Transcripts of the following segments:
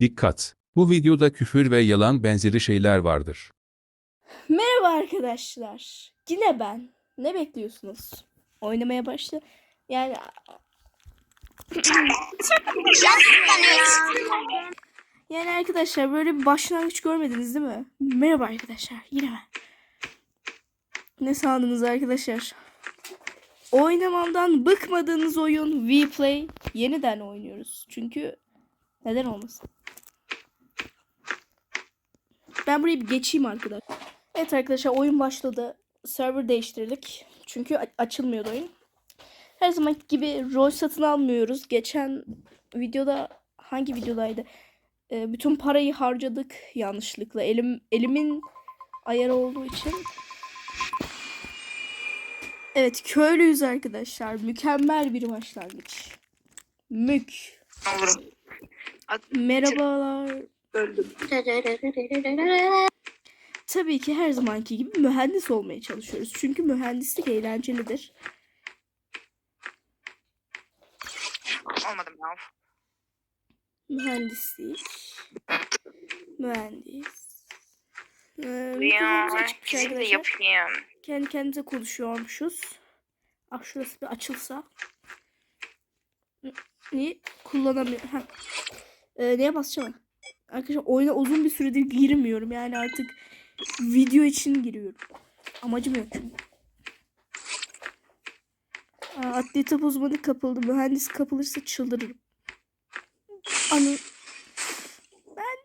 Dikkat! Bu videoda küfür ve yalan benzeri şeyler vardır. Merhaba arkadaşlar. Yine ben. Ne bekliyorsunuz? Oynamaya başla. Yani yani arkadaşlar böyle bir başlangıç görmediniz değil mi? Merhaba arkadaşlar. Yine ben. Ne sandınız arkadaşlar? Oynamamdan bıkmadığınız oyun Vplay yeniden oynuyoruz. Çünkü neden olmasın? Ben burayı bir geçeyim arkadaşlar. Evet arkadaşlar oyun başladı. Server değiştirdik. Çünkü açılmıyordu oyun. Her zaman gibi rol satın almıyoruz. Geçen videoda hangi videodaydı? Ee, bütün parayı harcadık yanlışlıkla. Elim elimin ayarı olduğu için. Evet köylüyüz arkadaşlar. Mükemmel bir başlangıç. Mük. Merhabalar. Öldüm. Tabii ki her zamanki gibi mühendis olmaya çalışıyoruz. Çünkü mühendislik eğlencelidir. Olmadım ya. Mühendislik. Mühendis. Ee, Ya şimdi yapayım. Kendi kendimize konuşuyormuşuz. Ah şurası bir açılsa. Niye kullanamıyorum? Ee, neye basacağım? Arkadaşlar oyuna uzun bir süredir girmiyorum. Yani artık video için giriyorum. Amacım yok çünkü. Uzmanı kapıldı. Mühendis kapılırsa çıldırırım. Anı. Ben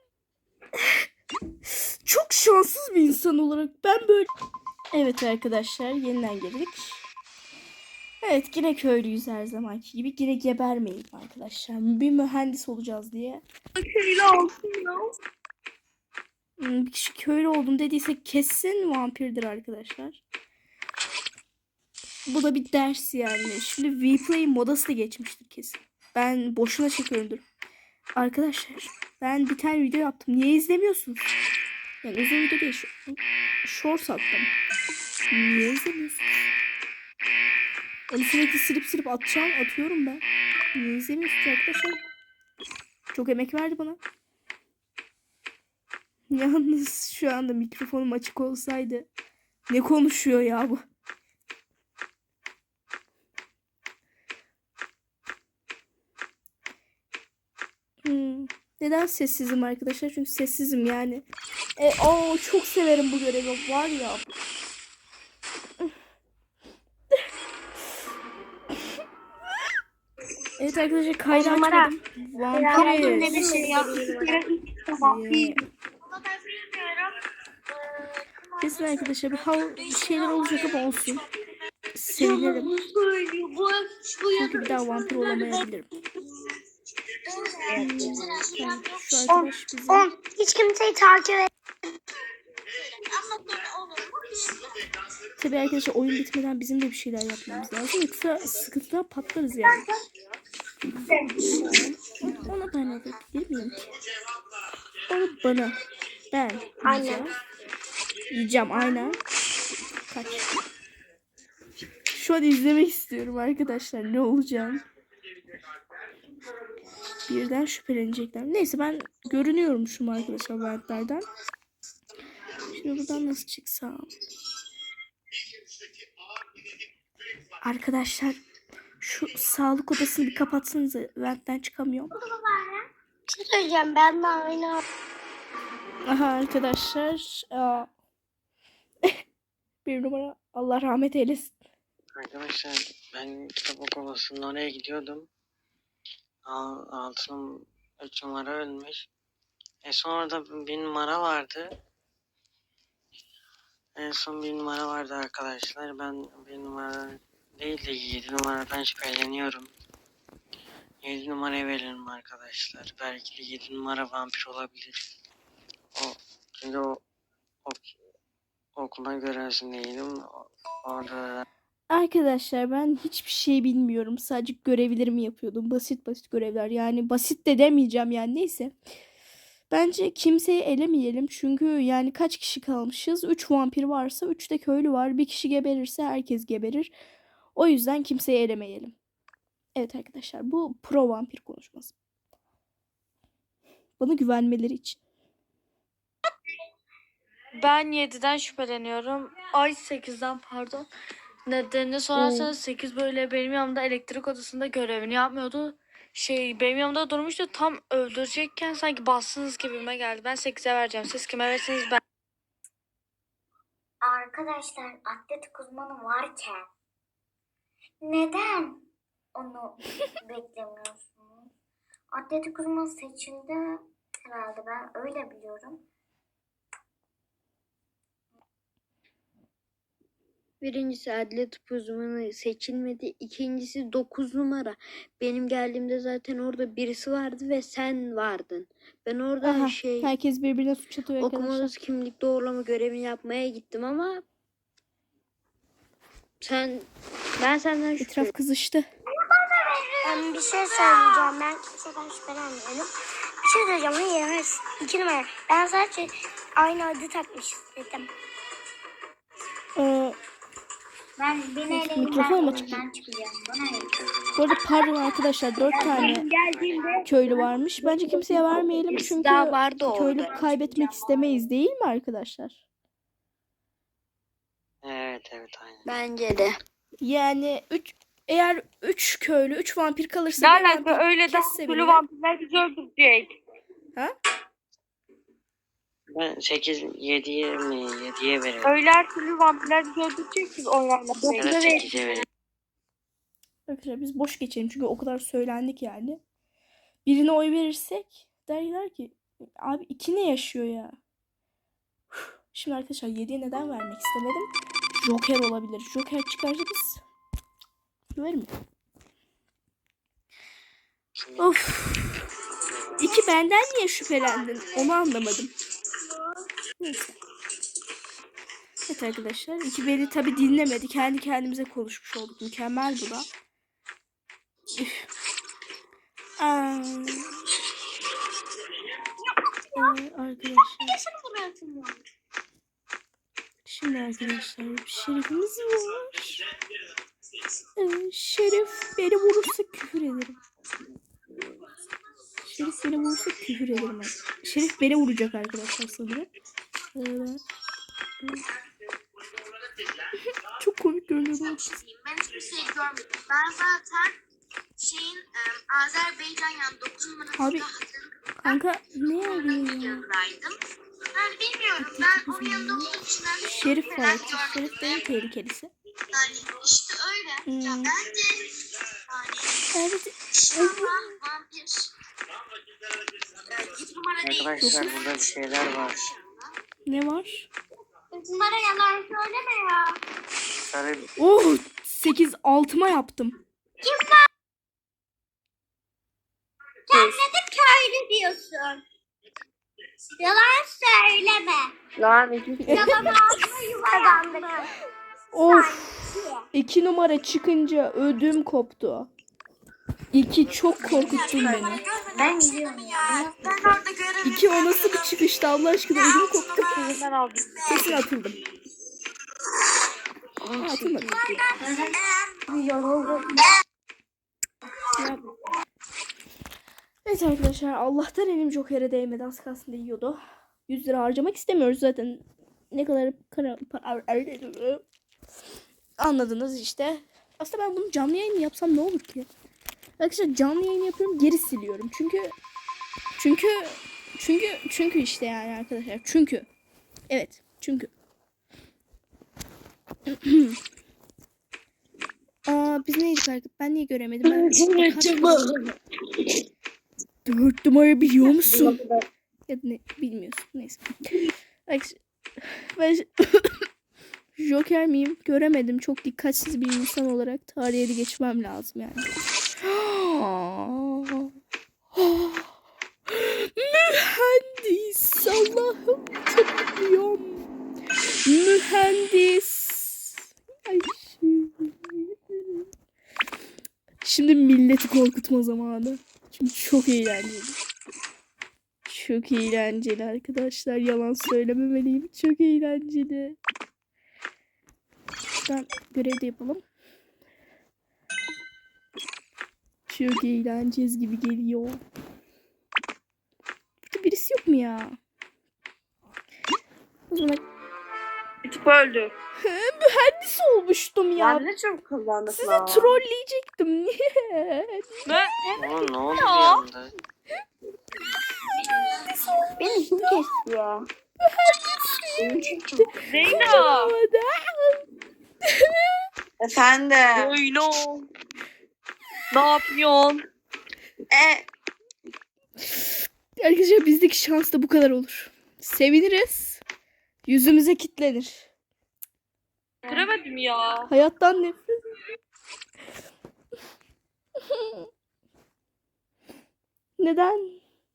çok şanssız bir insan olarak ben böyle Evet arkadaşlar yeniden geldik. Evet yine köylüyüz her zamanki gibi. Yine gebermeyin arkadaşlar. Bir mühendis olacağız diye. Hmm, Bir kişi köylü oldum dediyse kesin vampirdir arkadaşlar. Bu da bir ders yani. Şimdi Vplay modası da geçmiştir kesin. Ben boşuna çekiyorumdur. Arkadaşlar ben bir tane video yaptım. Niye izlemiyorsunuz? Yani uzun video değil. Shorts attım. Niye izlemiyorsunuz? Onu sürekli silip silip atacağım. Atıyorum ben. Niye izlemiyorsunuz arkadaşlar? Çok emek verdi bana. Yalnız şu anda mikrofonum açık olsaydı ne konuşuyor ya bu? Hmm. Neden sessizim arkadaşlar? Çünkü sessizim yani. E, o çok severim bu görevi var ya. Evet arkadaşlar kaydı numara. açmadım. Vampiriz. Yeah. Kesin arkadaşlar bir, hav- bir şeyler olacak ama olsun. Sevinirim. Çünkü bir daha vampir olamayabilirim. Şu arkadaş bize... On. Hiç kimseyi takip et. Tabii arkadaşlar oyun bitmeden bizim de bir şeyler yapmamız lazım. Yoksa sıkıntıdan patlarız yani. Onu ben alabilir miyim? Onu bana. Ben yiyeceğim. Yiyeceğim aynen. Kaç. Şu an izlemek istiyorum arkadaşlar ne olacağını. Birden şüphelenecekler. Neyse ben görünüyormuşum arkadaşlar ventlerden. Şimdi buradan nasıl çıksam? Arkadaşlar şu sağlık odasını bir kapatsanıza. Ventten çıkamıyorum. Bir şey söyleyeceğim. Ben de aynı. Aha arkadaşlar. aa, bir numara Allah rahmet eylesin. Arkadaşlar ben kitap okumasının oraya gidiyordum. Al, altın 3 numara ölmüş. E sonra da bir numara vardı. En son bir numara vardı arkadaşlar. Ben bir numara değil de 7 numaradan şüpheleniyorum. 7 numaraya verelim arkadaşlar. Belki de 7 numara vampir olabilir. O, çünkü o, o okuma görevlisindeydim. O- Orada Arkadaşlar ben hiçbir şey bilmiyorum. Sadece görevlerimi yapıyordum. Basit basit görevler. Yani basit de demeyeceğim yani neyse. Bence kimseyi elemeyelim. Çünkü yani kaç kişi kalmışız? 3 vampir varsa 3 de köylü var. Bir kişi geberirse herkes geberir. O yüzden kimseyi elemeyelim. Evet arkadaşlar bu pro vampir konuşması. Bana güvenmeleri için. Ben 7'den şüpheleniyorum. Ay 8'den pardon. Nedenini sorarsanız 8 böyle benim yanımda elektrik odasında görevini yapmıyordu. Şey benim yanımda durmuştu tam öldürecekken sanki bastınız gibime geldi. Ben 8'e vereceğim. Siz kime verirsiniz ben. Arkadaşlar atletik uzmanı varken neden onu beklemiyorsunuz? Atletik uzman seçildi herhalde ben öyle biliyorum. Birincisi atlet uzmanı seçilmedi. İkincisi 9 numara. Benim geldiğimde zaten orada birisi vardı ve sen vardın. Ben orada Aha, şey Herkes birbirine suç atıyor arkadaşlar. odası kimlik doğrulama görevini yapmaya gittim ama sen ben senden şüphe Etraf kızıştı. Ben bir şey söyleyeceğim. Ben kimseden şüphelenmiyorum. Bir şey söyleyeceğim. Hayır hayır. İki numara. Ben sadece aynı adı takmış istedim. Ee, Ben beni eleyin. mikrofon mu açık? oyundan çıkacağım. Bana ne? bu arada pardon arkadaşlar dört tane köylü varmış. Bence kimseye vermeyelim çünkü köylü kaybetmek istemeyiz değil mi arkadaşlar? Evet evet aynen. Bence de. Yani 3 eğer 3 köylü 3 vampir kalırsa Ne alaka öyle full bile- vampirler bizi öldürecek. Ben 8 7'ye mi 7'ye veriyorum. Öyle her türlü vampirler bizi öldürecek biz oynarla. Evet 8'e veriyorum. Arkadaşlar biz boş geçelim çünkü o kadar söylendik yani. Birine oy verirsek derler ki abi iki ne yaşıyor ya? Şimdi arkadaşlar 7'ye neden vermek istemedim? Joker olabilir. Joker çıkarsa biz verim. Of. İki benden niye şüphelendin? Onu anlamadım. Neyse. Evet arkadaşlar. iki beni tabi dinlemedi. Kendi kendimize konuşmuş olduk. Mükemmel bu da. Üf. Aa. Ee, arkadaşlar. Şimdi arkadaşlar bir şerifimiz var. Ee, şerif beni vurursa küfür ederim. Şerif beni vurursa küfür ederim. ben. Şerif beni vuracak arkadaşlar sanırım. Ben- Çok komik görünüyor. bu. Ben hiçbir şey görmedim. Ben zaten şeyin e, Azerbaycan yani 9 numarasında Abi, Kanka ne oluyor ya? yanındaydım. Ben bilmiyorum. Ben onun yanında olduğum için ben Şerif var. Şerif en tehlikelisi. Yani işte öyle. Ya Hmm. bence yani Evet. inşallah vampir. E, git numara değil. Arkadaşlar burada bir şeyler var. Ne var? Bunlara yalan söyleme ya. Sarı Oh 8 altıma yaptım. Kendine de köylü diyorsun. Yalan söyleme. Lan iki Yalan ağzına yuvarlandık. Of. 2 numara çıkınca ödüm koptu. 2 çok korkuttun beni. Ben gidiyorum ya. Ben orada görev 2 o nasıl bir çıkıştı Allah aşkına ödüm koptu. Ben aldım. Kesin atıldım. Aa, atılmadım. Ya. Evet arkadaşlar Allah'tan elim Joker'e değmedi az kalsın değiyordu. 100 lira harcamak istemiyoruz zaten. Ne kadar para, para anladınız işte. Aslında ben bunu canlı yayın yapsam ne olur ki? Arkadaşlar canlı yayın yapıyorum geri siliyorum. Çünkü çünkü çünkü çünkü işte yani arkadaşlar. Çünkü evet çünkü Aa biz neydik arkadaşlar? Ben niye göremedim? Ben Dört numara biliyor musun? ya ne bilmiyorsun. Neyse. Ben Joker miyim? Göremedim. Çok dikkatsiz bir insan olarak tarihe de geçmem lazım yani. Mühendis. Allah'ım çok. Mühendis. Ay. Şimdi milleti korkutma zamanı. Çok eğlenceli. Çok eğlenceli arkadaşlar. Yalan söylememeliyim. Çok eğlenceli. Şuradan görev yapalım. Çok eğleneceğiz gibi geliyor. mühendis yok mu ya? O zaman Tip öldü. mühendis olmuştum ya. Ya ne çabuk kullandık Sizi lan. trolleyecektim. Niye? Ne? Oğlum ne oldu bir anda? Beni kim kesti ya? Zeyno. Efendim. Zeyno. Ne yapıyorsun? E, Arkadaşlar bizdeki şans da bu kadar olur. Seviniriz. Yüzümüze kitlenir. Göremedim ya. Hayattan nefret. Neden?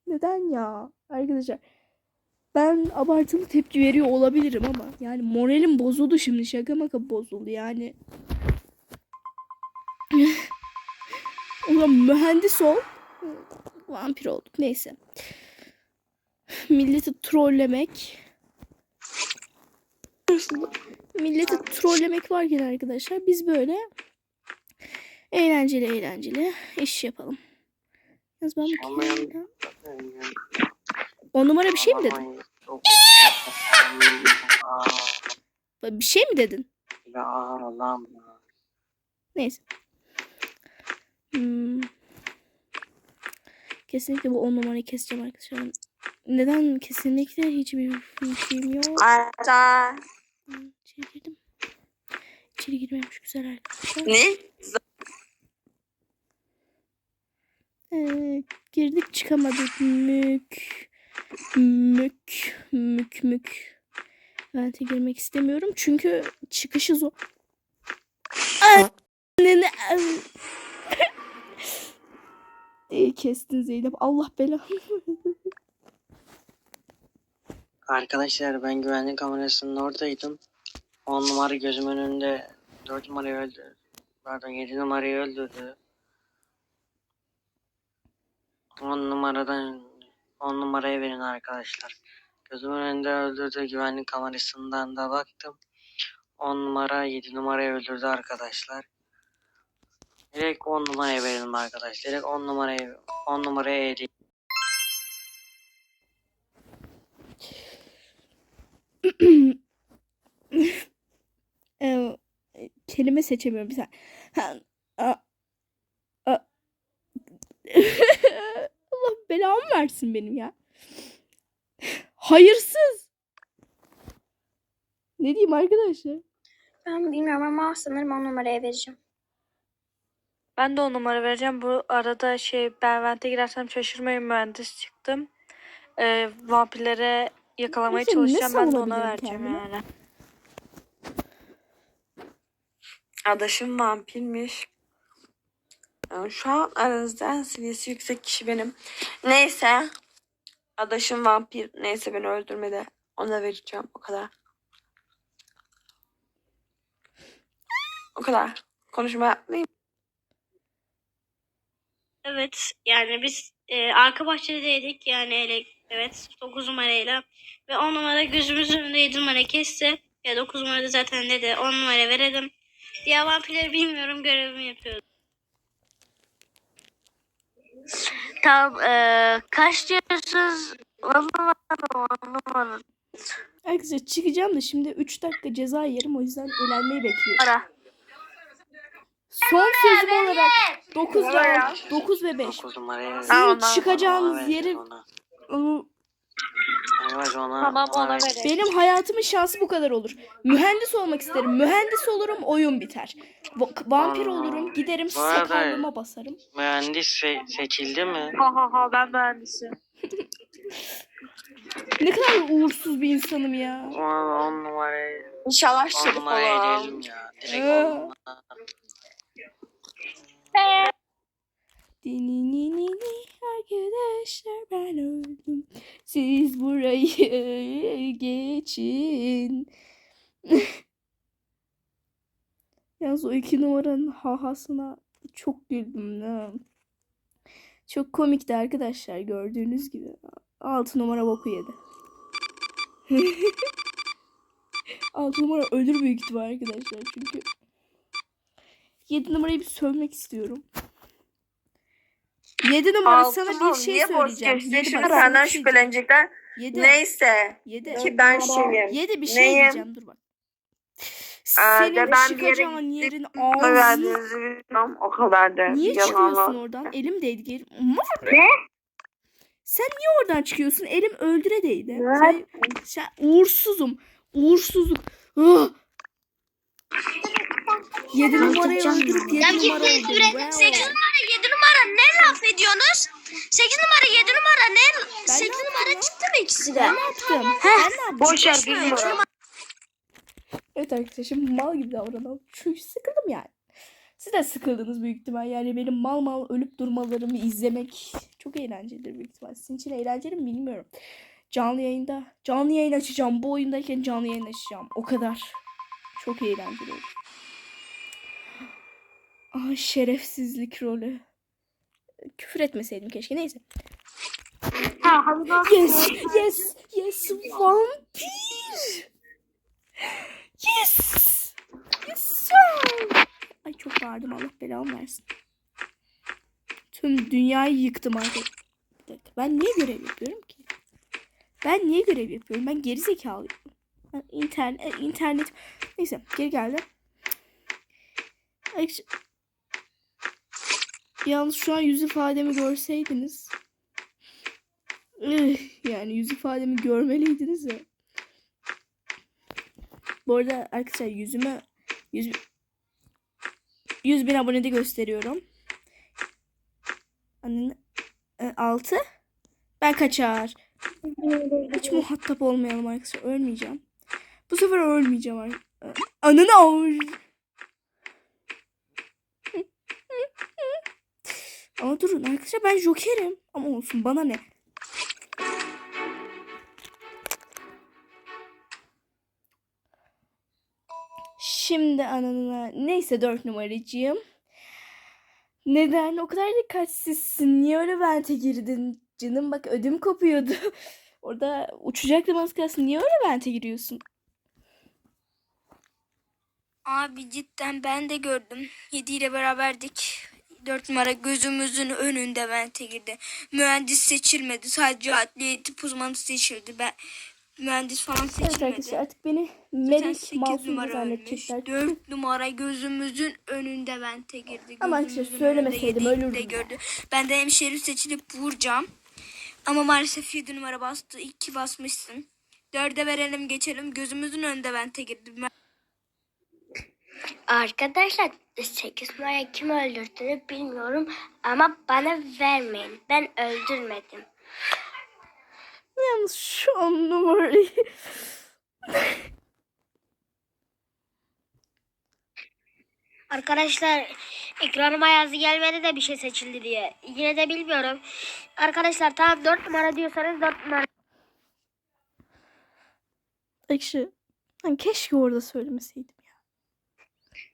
Neden ya? Arkadaşlar ben abartılı tepki veriyor olabilirim ama yani moralim bozuldu şimdi şaka maka bozuldu yani. zaman mühendis ol. Vampir olduk neyse. Milleti trollemek. Milleti trollemek varken arkadaşlar biz böyle eğlenceli eğlenceli iş yapalım. Yaz ben bakayım. On numara bir şey mi dedin? Bir şey mi dedin? Neyse. Hmm. Kesinlikle bu on numarayı keseceğim arkadaşlar. Neden? Kesinlikle hiçbir fikrim yok. İçeri girdim. İçeri girmemiş güzel arkadaşlar. Ne? Ee, girdik çıkamadık. Mük. Mük. Mük mük. Vente girmek istemiyorum. Çünkü çıkışı zor. İyi kestin Zeynep. Allah belanı. Arkadaşlar ben güvenlik kamerasının oradaydım. 10 numara gözümün önünde 4 numarayı öldürdü. Pardon 7 numarayı öldürdü. 10 numaradan 10 numaraya verin arkadaşlar. Gözümün önünde öldürdü güvenlik kamerasından da baktım. 10 numara 7 numarayı öldürdü arkadaşlar. Direkt 10 numaraya verelim arkadaşlar. Direkt 10 numaraya 10 numaraya eleyin. Ee, kelime seçemiyorum bir saniye. Allah belamı versin benim ya. Hayırsız. Ne diyeyim arkadaşlar? Ben bilmiyorum ama sanırım on numaraya vereceğim. Ben de o numara vereceğim. Bu arada şey ben vente girersem şaşırmayın mühendis çıktım. Ee, vampirlere yakalamaya Neyse, ne çalışacağım. Ben de ona vereceğim kendime? yani. Adaşım vampirmiş. Yani şu an aranızda en seviyesi yüksek kişi benim. Neyse. Adaşım vampir. Neyse beni öldürmedi. Ona vereceğim. O kadar. O kadar. Konuşma yapmayayım. Evet yani biz e, arka bahçedeydik yani ele, evet 9 numarayla ve 10 numara gözümüzün önünde 7 numara kesti. Ya 9 numarada zaten dedi 10 numara verelim. Diğer vampirleri bilmiyorum görevimi yapıyordum. Tamam e, kaç diyorsunuz? 10 numara 10 numara. Arkadaşlar çıkacağım da şimdi 3 dakika ceza yerim o yüzden eğlenmeyi bekliyorum. Ara. Son sözüm olarak 9 ve 9 ve 5. 9 numaraya Sizin çıkacağınız yeri Evet ona. Tamam, ona verin. benim hayatımın şansı bu kadar olur. Mühendis olmak isterim. Mühendis olurum oyun biter. Va- Vampir Aa, olurum giderim bu arada- sakarlığıma basarım. Mühendis se- seçildi mi? Ha ha ha ben mühendisim. Ne kadar uğursuz bir insanım ya. 10 numarayı İnşallah 10 şerif numaraya olalım. ya. Direkt Ee. 10 numara. Dininini arkadaşlar ben öldüm. Siz burayı geçin. Yalnız o iki numaranın hahasına çok güldüm. Ha. Çok komikti arkadaşlar gördüğünüz gibi. Altı numara boku yedi. Altı numara ölür büyük ihtimal arkadaşlar çünkü. Yedi numarayı bir sövmek istiyorum. 7 numara Altı sana bir şey söyleyeceğim. Yedi bak, sana benden bir şey şüphelenecekler. Yedi. Neyse. Yedi. Ki ben şeyim. Yedi bir şey Neyim? diyeceğim dur bak. Aa, Senin de ben bir yere çıkacağın yerin Ne ağzını... verdiğinizi bilmiyorum. O kadar da. Niye yalan çıkıyorsun var. oradan? Elim değdi. Gel... Ne? Sen niye oradan çıkıyorsun? Elim öldüre değdi. Ne? Sen, sen uğursuzum. Uğursuzluk. Ah! Yedi numarayı öldürüp yedi numara öldürdüm. Wow. 8 numara 7 numara ne laf ediyorsunuz? 8 numara 7 numara ne? Ben 8 ne yaptım numara çıktı mı ikisi de? Ben ne yaptım? Ben ne yaptım? Boş ver. Evet arkadaşlar şimdi mal gibi davranalım. Çünkü sıkıldım yani. Siz de sıkıldınız büyük ihtimal. Yani benim mal mal ölüp durmalarımı izlemek çok eğlencelidir büyük ihtimal. Sizin için eğlenceli mi bilmiyorum. Canlı yayında. Canlı yayın açacağım. Bu oyundayken canlı yayın açacağım. O kadar. Çok eğlenceli olur. Aa, şerefsizlik rolü. Küfür etmeseydim keşke. Neyse. Yes, yes, yes, vampir. Yes. Yes. sir. Ay çok bağırdım Allah belamı versin. Tüm dünyayı yıktım artık. Bir dakika, ben niye görev yapıyorum ki? Ben niye görev yapıyorum? Ben geri zekalıyım. Ben internet, internet. Neyse geri geldi. Ay, şu- Yalnız şu an yüz ifademi görseydiniz. Yani yüz ifademi görmeliydiniz ya. Bu arada arkadaşlar yüzüme 100, 100 bin abonede gösteriyorum. Anne, 6. Ben kaçar. Hiç muhatap olmayalım arkadaşlar. Ölmeyeceğim. Bu sefer ölmeyeceğim. ar- Ananı Ama durun arkadaşlar ben jokerim. Ama olsun bana ne. Şimdi ananına neyse dört numaracığım. Neden o kadar dikkatsizsin? Niye öyle vente girdin? Canım bak ödüm kopuyordu. Orada uçacaktım az kalsın. Niye öyle vente giriyorsun? Abi cidden ben de gördüm. 7 ile beraberdik. 4 numara gözümüzün önünde vente girdi. Mühendis seçilmedi. Sadece adliye eğitim uzmanı seçildi. Ben mühendis falan Evet seçilmedi. arkadaşlar artık beni Zaten Melek 8 Malfoy numara zannedecekler. 4 numara gözümüzün önünde vente girdi. Ama arkadaşlar Gözümüzün söylemeseydim ölürdüm. gördü. Ben de hemşeri seçilip vuracağım. Ama maalesef 7 numara bastı. 2 basmışsın. 4'e verelim geçelim. Gözümüzün önünde vente girdi. Arkadaşlar 8 numarayı kim öldürdüğünü bilmiyorum ama bana vermeyin. Ben öldürmedim. Yalnız şu an numarayı Arkadaşlar ekranıma yazı gelmedi de bir şey seçildi diye. Yine de bilmiyorum. Arkadaşlar tamam 4 numara diyorsanız 4 numara. Ekşi. Keşke orada söylemeseydim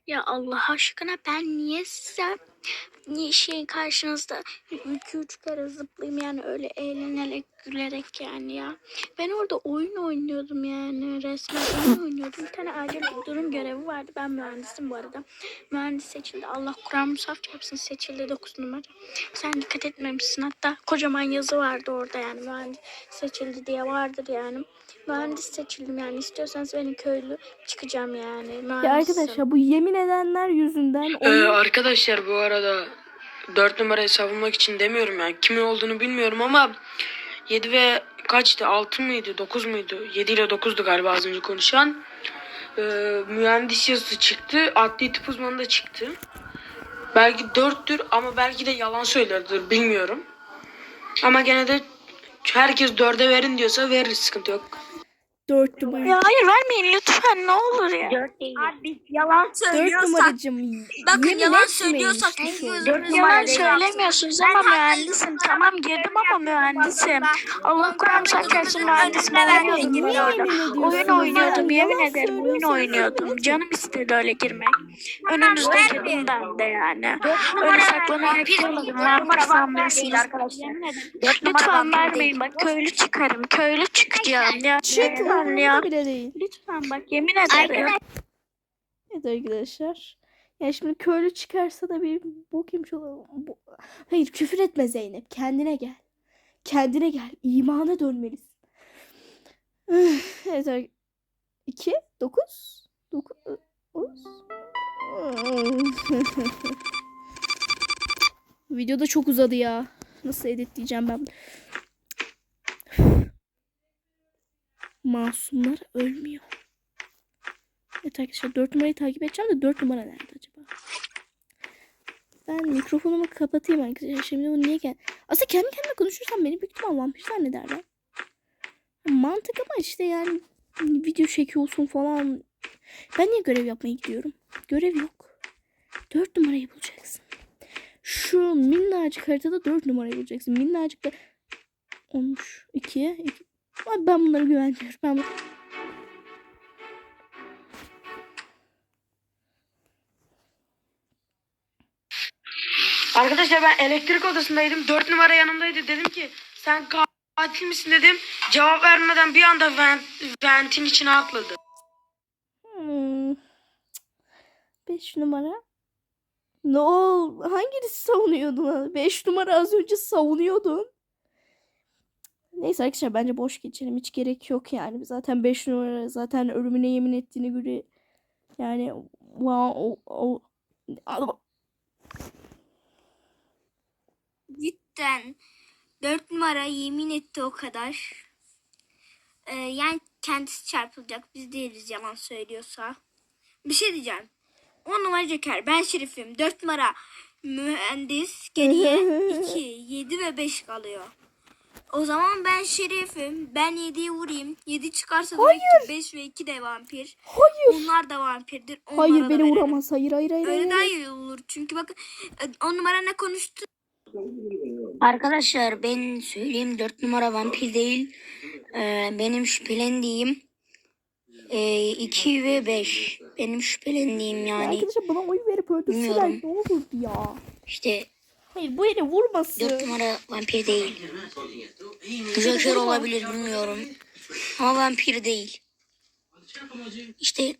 ya. Allah aşkına ben niye size niye şeyin karşınızda iki üç kere zıplayayım yani öyle eğlenerek gülerek yani ya. Ben orada oyun oynuyordum yani resmen oyun oynuyordum. Bir tane acil bir durum görevi vardı. Ben mühendisim bu arada. Mühendis seçildi. Allah Kur'an musaf çarpsın seçildi 9 numara. Sen dikkat etmemişsin. Hatta kocaman yazı vardı orada yani mühendis seçildi diye vardır yani. Mühendis seçildim yani. İstiyorsanız beni köylü çıkacağım yani. Ya Mühendisim. arkadaşlar bu yemin edenler yüzünden Ee, oyun... arkadaşlar bu arada 4 numarayı savunmak için demiyorum yani kimin olduğunu bilmiyorum ama 7 ve kaçtı? 6 mıydı? 9 muydu? 7 ile 9'du galiba az önce konuşan. Ee, mühendis yazısı çıktı. Adli tıp uzmanı da çıktı. Belki 4'tür ama belki de yalan söylüyordur bilmiyorum. Ama gene de herkes 4'e verin diyorsa veririz sıkıntı yok. Dört numara. Ya hayır vermeyin lütfen ne olur ya. Abi yalan Dört numaracım. Bakın yemin yalan söylüyorsak an. önünde Yalan söylemiyorsunuz ama mühendisim. Tamam girdim ama mühendisim. Allah Kur'an çarpsın mühendisim oynuyordum yemin ediyorsun? Oyun oynuyordum yemin ederim oyun oynuyordum. Canım istedi öyle girmek. Önünüzde girdim ben de yani. Öyle saklanarak girmedim. Vampir sanmıyorsunuz. Yemin ederim. Lütfen vermeyin bak köylü çıkarım. Köylü çıkacağım ya. Çık Lütfen ya. bile değil. Lütfen bak yemin ederim. Evet arkadaşlar. Yani şimdi köylü çıkarsa da bir bok yemiş olur. Hayır küfür etme Zeynep. Kendine gel. Kendine gel. İmana dönmelisin. evet. ar- 2, 9, 9, Video da çok uzadı ya. Nasıl editleyeceğim ben? Masumlar ölmüyor. Evet arkadaşlar 4 numarayı takip edeceğim de 4 numara nerede acaba? Ben mikrofonumu kapatayım arkadaşlar. Şimdi bu niye gel? Aslında kendi kendime konuşursam beni büyük ihtimal vampir zannederler. Mantık ama işte yani video çekiyorsun falan. Ben niye görev yapmaya gidiyorum? Görev yok. 4 numarayı bulacaksın. Şu minnacık haritada 4 numarayı bulacaksın. Minnacık da olmuş. 2'ye 2. Abi ben bunlara güveniyorum. Ben bu- Arkadaşlar ben elektrik odasındaydım. 4 numara yanımdaydı. Dedim ki sen katil misin dedim. Cevap vermeden bir anda vent, ventin içine atladı. Hmm. 5 numara. Ne ol? Hangisi savunuyordun? 5 numara az önce savunuyordun. Neyse arkadaşlar bence boş geçelim. Hiç gerek yok yani. Zaten 5 numara zaten ölümüne yemin ettiğine göre yani wow, o, o, Cidden 4 numara yemin etti o kadar. Ee, yani kendisi çarpılacak. Biz değiliz yalan söylüyorsa. Bir şey diyeceğim. 10 numara Joker. Ben Şerif'im. 4 numara mühendis. Geriye 2, 7 ve 5 kalıyor. O zaman ben Şerif'im. Ben 7'yi vurayım. 7 çıkarsa ki 5 ve 2 de vampir. Hayır. Onlar da vampirdir. Onlara Hayır da beni verelim. vuramaz. Hayır hayır hayır. hayır, Öyle daha hayır. iyi olur. Çünkü bakın 10 numara ne konuştu? Arkadaşlar ben söyleyeyim 4 numara vampir değil. Ee, benim şüphelendiğim 2 ve 5. Benim şüphelendiğim Ya yani Arkadaşlar bana oy verip Bilmiyorum. ne olurdu ya. işte Hayır bu yere vurmasın. 4 numara vampir değil. Joker olabilir bilmiyorum. Ama vampir değil. İşte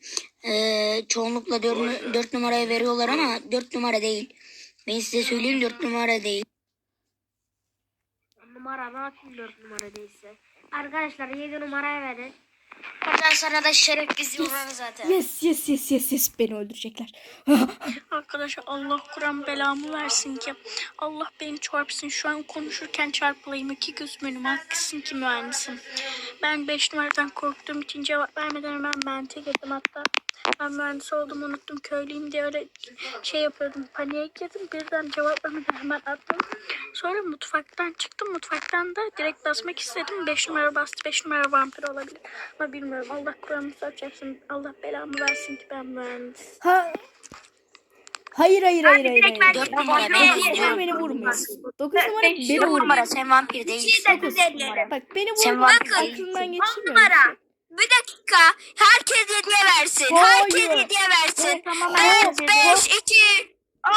eee çoğunlukla 4, 4 numaraya veriyorlar ama 4 numara değil. Ben size söyleyeyim 4 numara değil. Numara ne yapayım 4 numara değilse. Arkadaşlar 7 numaraya verin. Ondan sonra da Şerif bizi vurur zaten. Yes yes yes yes yes beni öldürecekler. Arkadaşlar Allah Kur'an belamı versin ki. Allah beni çarpsın. Şu an konuşurken çarpılayım. iki gözüm önüme haklısın ki mühendisim. Ben 5 numaradan korktuğum için cevap vermeden hemen mente girdim hatta. Ben mühendis olduğumu unuttum. Köylüyüm diye öyle şey yapıyordum. Paniğe girdim. Birden cevap vermeden hemen attım. Sonra mutfaktan çıktım. Mutfaktan da direkt basmak istedim. 5 numara bastı. 5 numara vampir olabilir. Ama bilmiyorum. Allah Kur'an'ı çarpsın. Allah belamı versin ki ben mühendis. Ha. Hayır hayır hayır hayır. hayır. ben- 4 numara ben numara beni vurmuyor. 9 numara beni vurmuyor. sen vampir değilsin. Bak beni Sen vurmak vampir değilsin. aklımdan geçirmiyor. numara. Bir dakika. Herkes hediye versin. Herkes Hayır. hediye versin. Tamam, Evet, 5, 2, 10.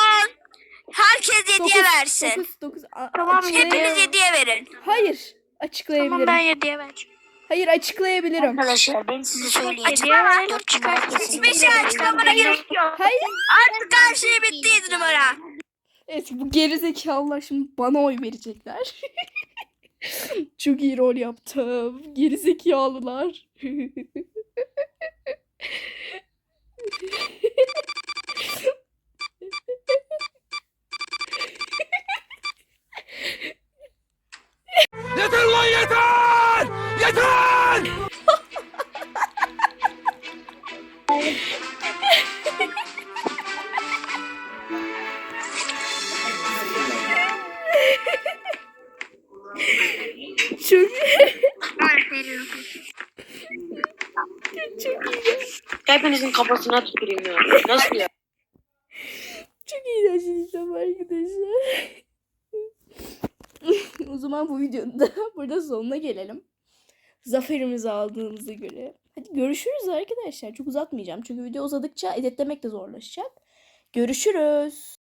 Herkes hediye versin. 9 9 Tamam, Hepiniz hediye verin. Hayır. Açıklayabilirim. Tamam ben hediye vereceğim. Hayır açıklayabilirim. Arkadaşlar ben size. 4 numara kesinlikle Hiçbir şey açıklamana gerek yok. Hayır. Artık her şey bitti 7 numara. Evet bu gerizekalılar şimdi bana oy verecekler. Çok iyi rol yaptım. Gerizekalılar. Yeter lan yeter! Yeter! Hepinizin kafasına tüküreyim ya. Nasıl ya? Çok iğrençleştim arkadaşlar. o zaman bu videonun da burada sonuna gelelim. Zaferimizi aldığımıza göre. Hadi görüşürüz arkadaşlar. Çok uzatmayacağım. Çünkü video uzadıkça editlemek de zorlaşacak. Görüşürüz.